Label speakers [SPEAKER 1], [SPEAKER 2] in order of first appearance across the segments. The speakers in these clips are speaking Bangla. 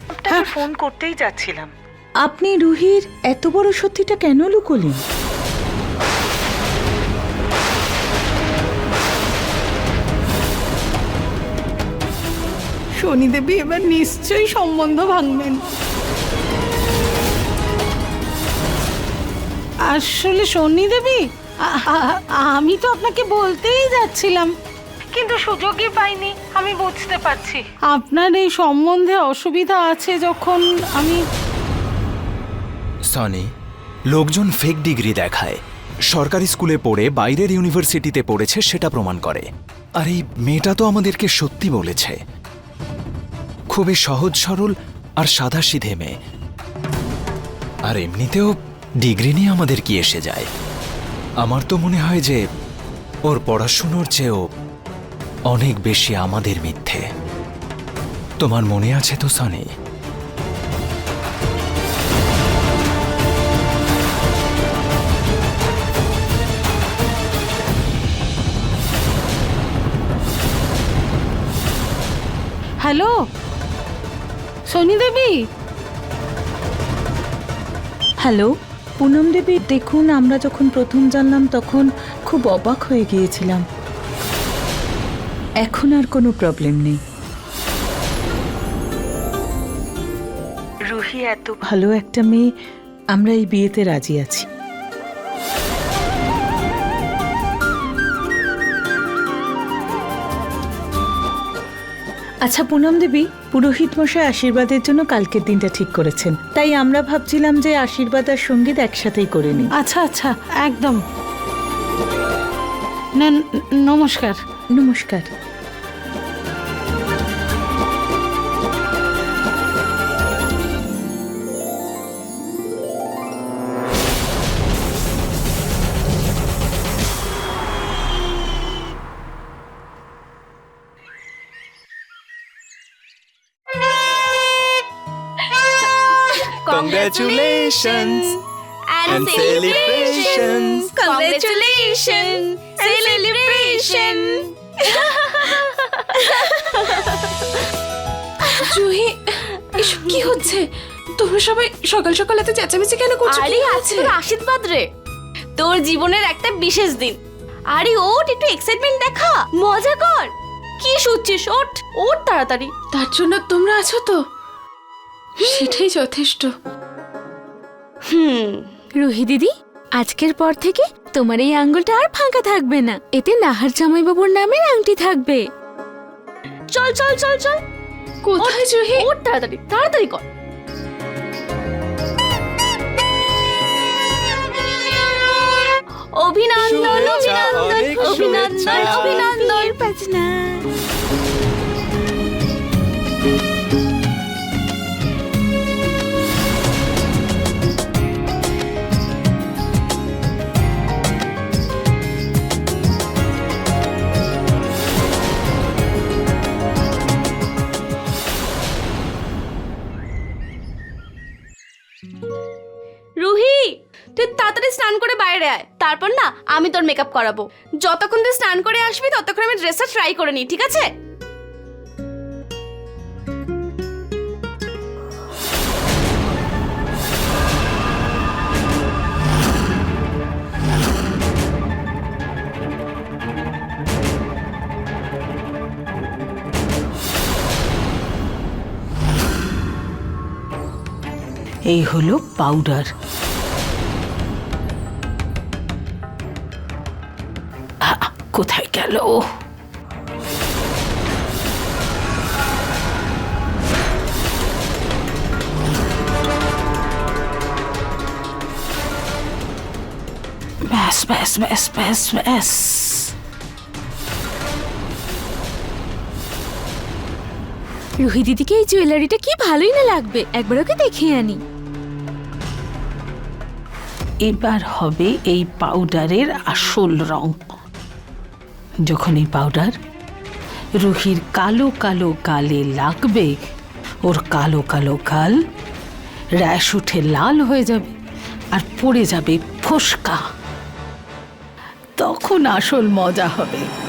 [SPEAKER 1] আপনাকে ফোন করতেই যাচ্ছিলাম।
[SPEAKER 2] আপনি রুহির এত বড় সত্যিটা কেন লুকোলেন?
[SPEAKER 3] শনিদেবী এবার নিশ্চয়ই সম্বন্ধ ভাঙবেন। আসলে আ- আ- আমি তো আপনাকে বলতেই যাচ্ছিলাম।
[SPEAKER 1] কিন্তু সুযোগই পাইনি আমি বুঝতে পারছি।
[SPEAKER 3] আপনার এই সম্বন্ধে অসুবিধা আছে যখন আমি
[SPEAKER 4] সনি লোকজন ফেক ডিগ্রি দেখায়। সরকারি স্কুলে পড়ে বাইরের ইউনিভার্সিটিতে পড়েছে সেটা প্রমাণ করে। আর এই মেয়েটা তো আমাদেরকে সত্যি বলেছে। খুবই সহজ সরল আর সাদা সিধে মেয়ে। আর এমনিতেও ডিগ্রি নিয়ে আমাদের কি এসে যায়? আমার তো মনে হয় যে ওর পড়াশুনোর চেয়েও অনেক বেশি আমাদের মিথ্যে। তোমার মনে আছে তো, সনি?
[SPEAKER 3] হ্যালো? শনিদেবী
[SPEAKER 2] হ্যালো? পুনম দেবী দেখুন আমরা যখন প্রথম জানলাম তখন খুব অবাক হয়ে গিয়েছিলাম। এখন আর কোনো প্রবলেম নেই।
[SPEAKER 1] রুহি এত
[SPEAKER 2] ভালো একটা মেয়ে আমরা এই বিয়েতে রাজি আছি। আচ্ছা পুনম দেবী পুরোহিত মশাই আশীর্বাদের জন্য কালকের দিনটা ঠিক করেছেন। তাই আমরা ভাবছিলাম যে আশীর্বাদ আর সংগীত একসাথেই করে নিই।
[SPEAKER 3] আচ্ছা আচ্ছা একদম। না নমস্কার।
[SPEAKER 2] নমস্কার।
[SPEAKER 4] Congratulations and celebrations.
[SPEAKER 5] Congratulations! Celebration!
[SPEAKER 6] Juhi এসব কি হচ্ছে? তোমরা সবাই সকাল সকাল এত চেঁচামেচি কেন করছ?
[SPEAKER 7] আরে আজকে তোর আশীর্বাদ রে। তোর জীবনের একটা বিশেষ দিন। আরে ওট একটু এক্সাইটমেন্ট দেখা। মজা কর। কি শুচ্ছিস? ওঠ ওঠ তাড়াতাড়ি।
[SPEAKER 6] তার জন্য তোমরা আছো তো? সেটাই যথেষ্ট।
[SPEAKER 7] হুম।
[SPEAKER 8] রুহি দিদি আজকের পর থেকে তোমার এই আঙ্গুলটা আর ফাঁকা থাকবে না। এতে নাহার জামাইবাবুর নামের আংটি থাকবে।
[SPEAKER 7] চল চল চল চল।
[SPEAKER 6] কোথায় জুহি
[SPEAKER 7] ওঠ তাড়াতাড়ি তাড়াতাড়ি কর। অভিনন্দন অভিনন্দন অভিনন্দন অভিনন্দন।
[SPEAKER 8] বাজনা।
[SPEAKER 7] তাড়াতাড়ি স্নান করে বাইরে আয়। তারপর না, আমি তোর মেকআপ করাবো। যতক্ষণ তুই স্নান করে আসবি, ততক্ষণ আমি ড্রেসটা ট্রাই করে নিই ঠিক আছে?
[SPEAKER 3] এই হলো পাউডার কোথায় গেল? ব্যাস ব্যাস ব্যাস ব্যাস ব্যাস।
[SPEAKER 8] রুহি দিদিকে এই জুয়েলারিটা কি ভালোই না লাগবে? একবার ওকে দেখিয়ে আনি।
[SPEAKER 3] এবার হবে এই পাউডারের আসল রং। যখন এই পাউডার রুহির কালো কালো গালে লাগবে, ওর কালো কালো গাল র্যাশ উঠে লাল হয়ে যাবে আর পড়ে যাবে ফোসকা। তখন আসল মজা হবে।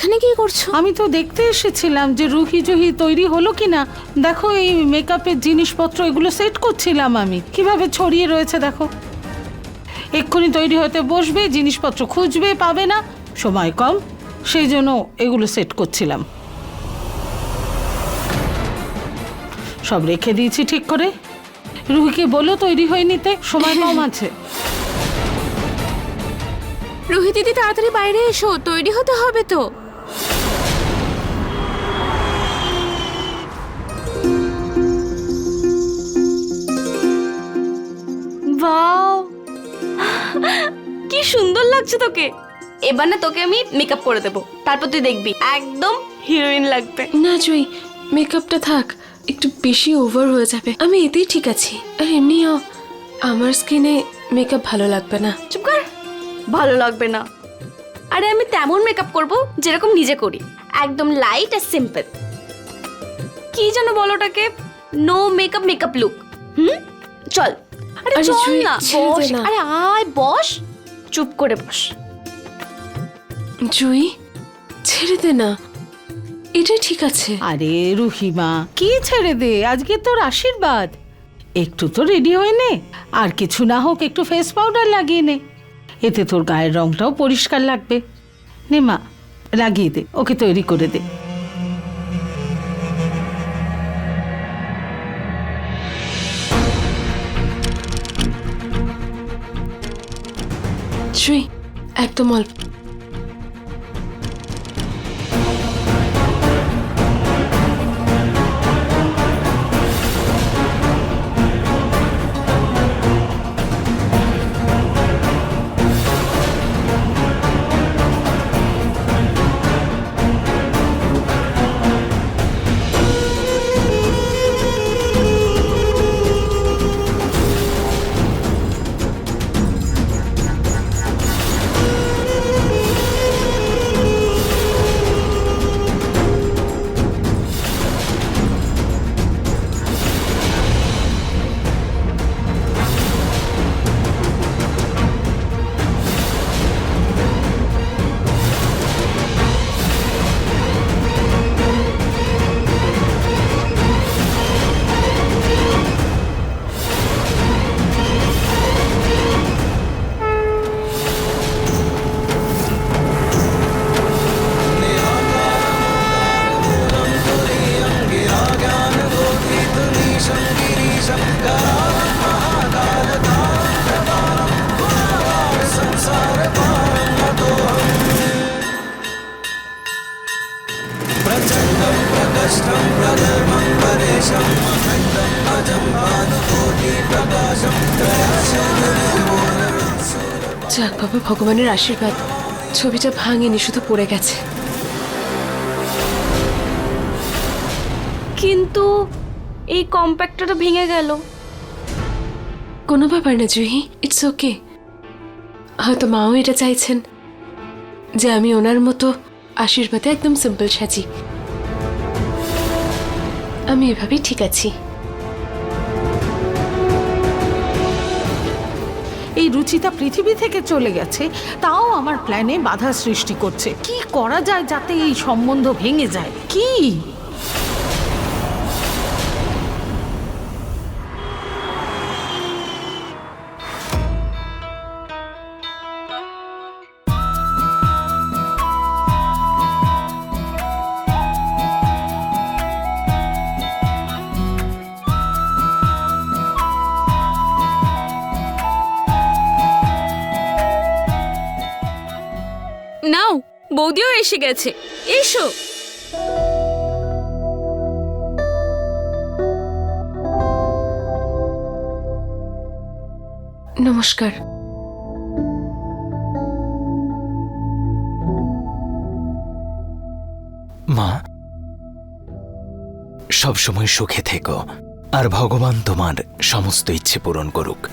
[SPEAKER 8] এখানে কি করছ?
[SPEAKER 3] আমি তো দেখতে এসেছিলাম যে রুহি জুহি তৈরি হলো কিনা। দেখো এই মেকআপের জিনিসপত্র এগুলো সেট করছিলাম আমি। কীভাবে ছড়িয়ে রয়েছে দেখো। এক্ষুনি তৈরি হতে বসবে জিনিসপত্র খুঁজবে পাবে না। সময় কম সেই জন্য এগুলো সেট করছিলাম। সব রেখে দিয়েছি ঠিক করে। রুহিকে বলো তৈরি হয়ে নিতে সময় কম আছে।
[SPEAKER 8] রুহি দিদি তাড়াতাড়ি বাইরে এসো তৈরি হতে হবে তো।
[SPEAKER 7] সুন্দর লাগছে তোকে। এবার না তোকে আমি মেকআপ করে দেবো। তারপর তুই দেখবি একদম হিরোইন লাগবে।
[SPEAKER 6] না জুই মেকআপটা থাক একটু বেশি ওভার হয়ে যাবে। আমি এতেই ঠিক আছি। আর এমনিও আমার স্কিনে মেকআপ ভালো লাগবে না।
[SPEAKER 7] চুপ কর ভালো লাগবে না। আরে আমি তেমন মেকআপ করব যেরকম নিজে করি। একদম লাইট আর সিম্পল কি যেন বলো ওটাকে? নো মেকআপ মেকআপ লুক হুম? চল। আরে চল না বস। আরে আয় বস। চুপ করে বস।
[SPEAKER 6] জুই ছেড়ে দে না। এটাই ঠিক আছে।
[SPEAKER 3] আরে রুহিমা কি ছেড়ে দে? আজকে তোর আশীর্বাদ। একটু তো রেডি হয়ে নে। আর কিছু না হোক একটু ফেস পাউডার লাগিয়ে নে। এতে তোর গায়ের রংটাও পরিষ্কার লাগবে। নে মা লাগিয়ে দে। ওকে তৈরি করে দে।
[SPEAKER 6] জুই একদম অল্প। ভগবানের আশীর্বাদ। ছবিটা ভাঙেনি শুধু পড়ে গেছে।
[SPEAKER 7] কিন্তু এই কম্প্যাক্টটা ভেঙে গেল।
[SPEAKER 6] কোনো ব্যাপার না জুহি। ইটস ওকে হয়তো মাও এটা চাইছেন যে আমি ওনার মতো আশীর্বাদে একদম সিম্পল সাজি। আমি এভাবেই ঠিক আছি।
[SPEAKER 3] রুচিতা পৃথিবী থেকে চলে গেছে, তাও আমার প্ল্যানে বাধা সৃষ্টি করছে। কি করা যায় যাতে এই সম্বন্ধ ভেঙে যায়? কি?
[SPEAKER 8] বৌদিও এসে গেছে। এসো।
[SPEAKER 6] নমস্কার।
[SPEAKER 4] মা সব সবসময় সুখে থেকো। আর ভগবান তোমার সমস্ত ইচ্ছে পূরণ করুক।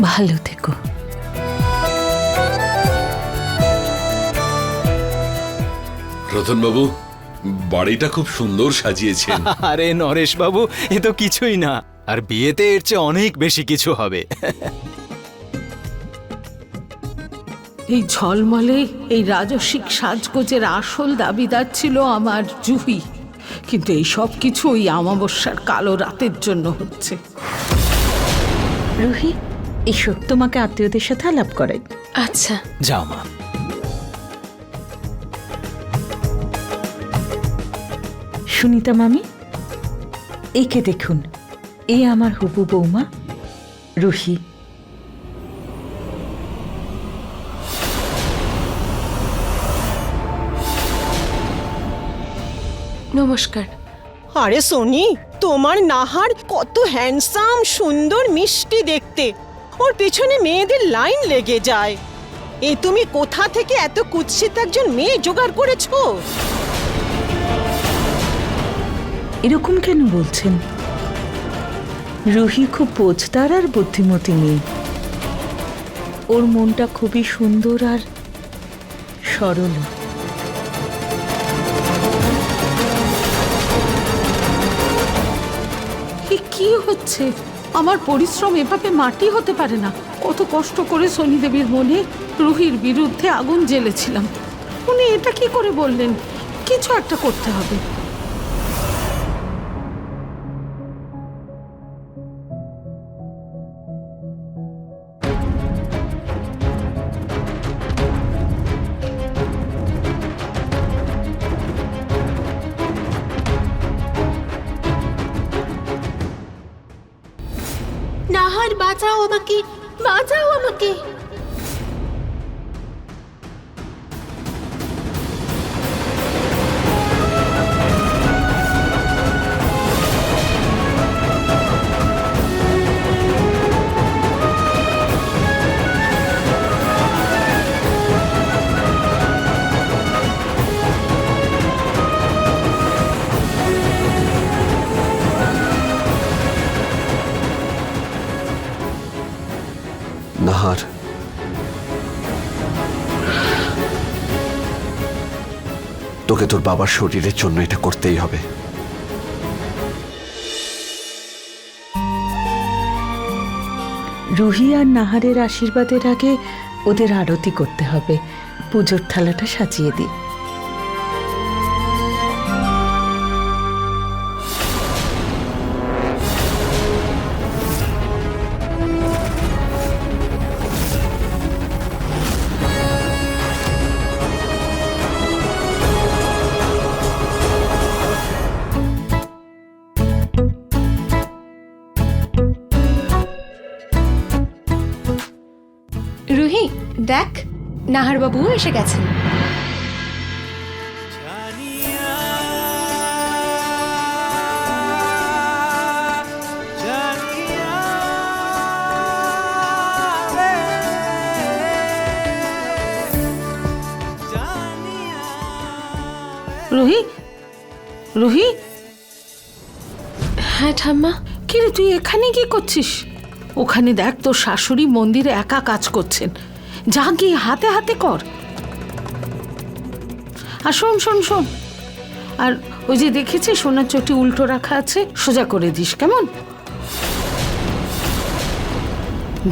[SPEAKER 2] ভালো থেকো।
[SPEAKER 9] রতনবাবু বাড়িটা খুব সুন্দর সাজিয়েছেন।
[SPEAKER 4] আরে নরেশ বাবু এ তো কিছুই না। আর বিয়েতে এর চেয়ে অনেক বেশি কিছু হবে।
[SPEAKER 3] এই ঝলমলে এই রাজস্বিক সাজগোজের আসল দাবিদার ছিল আমার জুহি। কিন্তু এই সব কিছু ওই অমাবস্যার কালো রাতের জন্য হচ্ছে।
[SPEAKER 2] রুহি এসো তোমাকে আত্মীয়দের সাথে আলাপ করাই।
[SPEAKER 6] আচ্ছা।
[SPEAKER 4] যাও মা।
[SPEAKER 2] সুনিতা মামি একে দেখুন। এ আমার হবু বৌমা রুহি।
[SPEAKER 6] নমস্কার।
[SPEAKER 10] আরে সোনি তোমার নাহার কত হ্যান্ডসাম সুন্দর মিষ্টি দেখতে। ওর পেছনে মেয়েদের লাইন লেগে যায়। এ তুমি কোথা থেকে এত কুৎসিত একজন মেয়ে জোগাড় করেছ?
[SPEAKER 2] এরকম কেন বলছেন? রুহি খুব বোঝদার আর বুদ্ধিমতী মেয়ে। ওর মনটা খুবই সুন্দর আর সরল।
[SPEAKER 3] কি হচ্ছে? আমার পরিশ্রম এভাবে মাটি হতে পারে না। কত কষ্ট করে শনি দেবীর মনে রুহির বিরুদ্ধে আগুন জ্বেলেছিলাম। উনি এটা কি করে বললেন? কিছু একটা করতে হবে।
[SPEAKER 11] তোকে তোর বাবার শরীরের জন্য এটা করতেই হবে।
[SPEAKER 2] রুহি আর নাহারের আশীর্বাদের আগে ওদের আরতি করতে হবে। পুজোর থালাটা সাজিয়ে দিই।
[SPEAKER 6] দেখ নাহার বাবুও এসে গেছেন।
[SPEAKER 3] রুহি রুহি।
[SPEAKER 6] হ্যাঁ ঠাম্মা।
[SPEAKER 3] কিরে তুই এখানে কি করছিস? ওখানে দেখ তোর শাশুড়ি মন্দিরে একা কাজ করছেন। যা গিয়ে হাতে হাতে কর। আর শোন শোন শোন। আর ওই যে দেখেছি সোনার চটি উল্টো রাখা আছে সোজা করে দিস কেমন?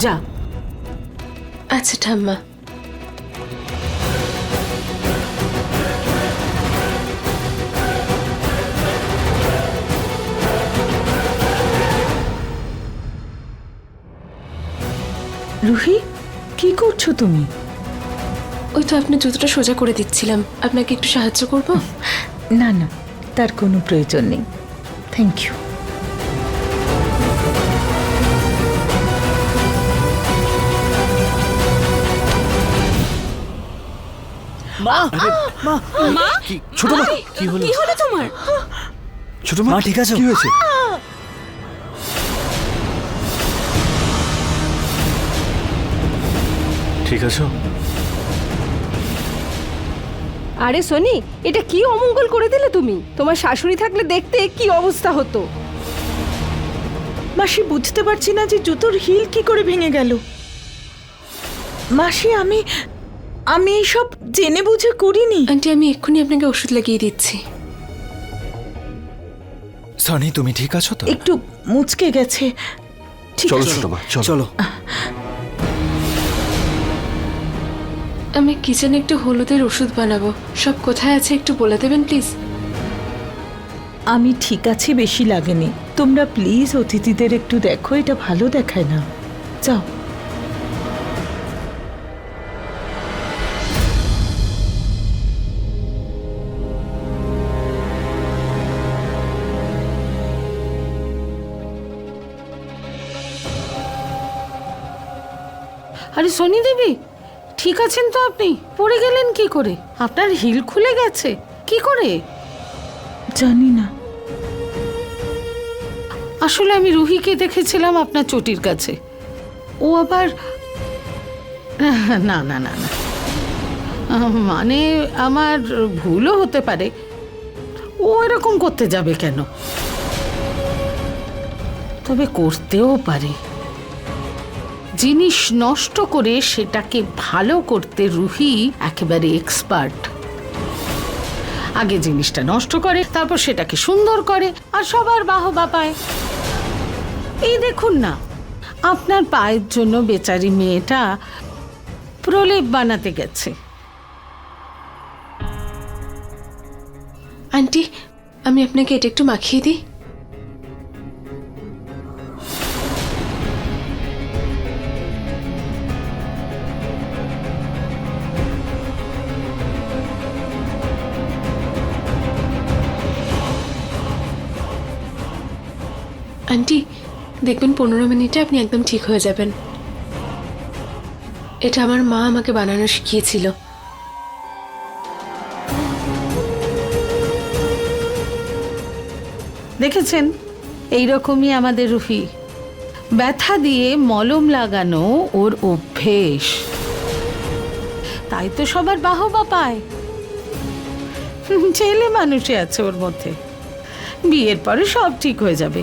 [SPEAKER 3] যা।
[SPEAKER 6] আচ্ছা ঠাম্মা।
[SPEAKER 2] রুহি? কি করছ তুমি?
[SPEAKER 6] ওই তো আপনি জুতোটা সোজা করে দিচ্ছিলাম। আপনাকে একটু সাহায্য করব?
[SPEAKER 2] না না তার কোনো প্রয়োজন নেই। থ্যাংক ইউ মা! মা!
[SPEAKER 4] ছোট মা! কি হলো?
[SPEAKER 8] কি হলো তোমার?
[SPEAKER 4] ছোট মা ঠিক আছে? কি হয়েছে? ঠিক আছো?
[SPEAKER 12] আরে সোনি এটা কি অমঙ্গল করে দিলে তুমি? তোমার শাশুড়ি থাকলে দেখতে কি অবস্থা হতো?
[SPEAKER 2] মাসি বুঝতে পারছি না যে জুতোর হিল কি করে ভেঙে গেল। মাসি আমি আমি এইসব জেনে বুঝে করিনি।
[SPEAKER 6] আন্টি আমি এক্ষুনি আপনাকে ওষুধ লাগিয়ে দিচ্ছি।
[SPEAKER 4] সানি তুমি ঠিক আছো তো?
[SPEAKER 2] একটু মুচকে গেছে। ঠিক
[SPEAKER 11] চলো
[SPEAKER 2] আছে।
[SPEAKER 11] ছোট মা চলো।
[SPEAKER 6] আমি কিচেনে একটু হলুদের ওষুধ বানাবো। সব কোথায় আছে একটু বলে দেবেন প্লিজ?
[SPEAKER 2] আমি ঠিক আছি বেশি লাগেনি। তোমরা প্লিজ অতিথিদের একটু দেখো এটা ভালো দেখায় না। যাও।
[SPEAKER 3] আরে সোনি দেবী ঠিক আছেন তো আপনি? পড়ে গেলেন কি করে? আপনার হিল খুলে গেছে। কি করে?
[SPEAKER 2] জানি না।
[SPEAKER 3] আসলে আমি রুহিকে দেখেছিলাম আপনার চটির কাছে। ও আবার না না না না। মানে আমার ভুলও হতে পারে। ও এরকম করতে যাবে কেন? তবে করতেও পারে। জিনিস নষ্ট করে সেটাকে ভালো করতে রুহি একেবারে এক্সপার্ট আগে জিনিসটা নষ্ট করে, তারপর সেটাকে সুন্দর করে, আর সবার বাহবা পায়। এই দেখুন না, আপনার পায়ের জন্য বেচারি মেয়েটা প্রলেপ বানাতে গেছে।
[SPEAKER 6] আন্টি, আমি আপনাকে এটা একটু মাখিয়ে দিই। দেখবেন পনেরো মিনিটে আপনি একদম ঠিক হয়ে যাবেন। এটা আমার মা আমাকে বানানো শিখিয়েছিল।
[SPEAKER 3] দেখেছেন? এই রকমই আমাদের রুফি। ব্যথা দিয়ে মলম লাগানো ওর অভ্যেস। তাই তো সবার বাহবা পায়। ছেলে মানুষই আছে ওর মধ্যে। বিয়ের পরে সব ঠিক হয়ে যাবে।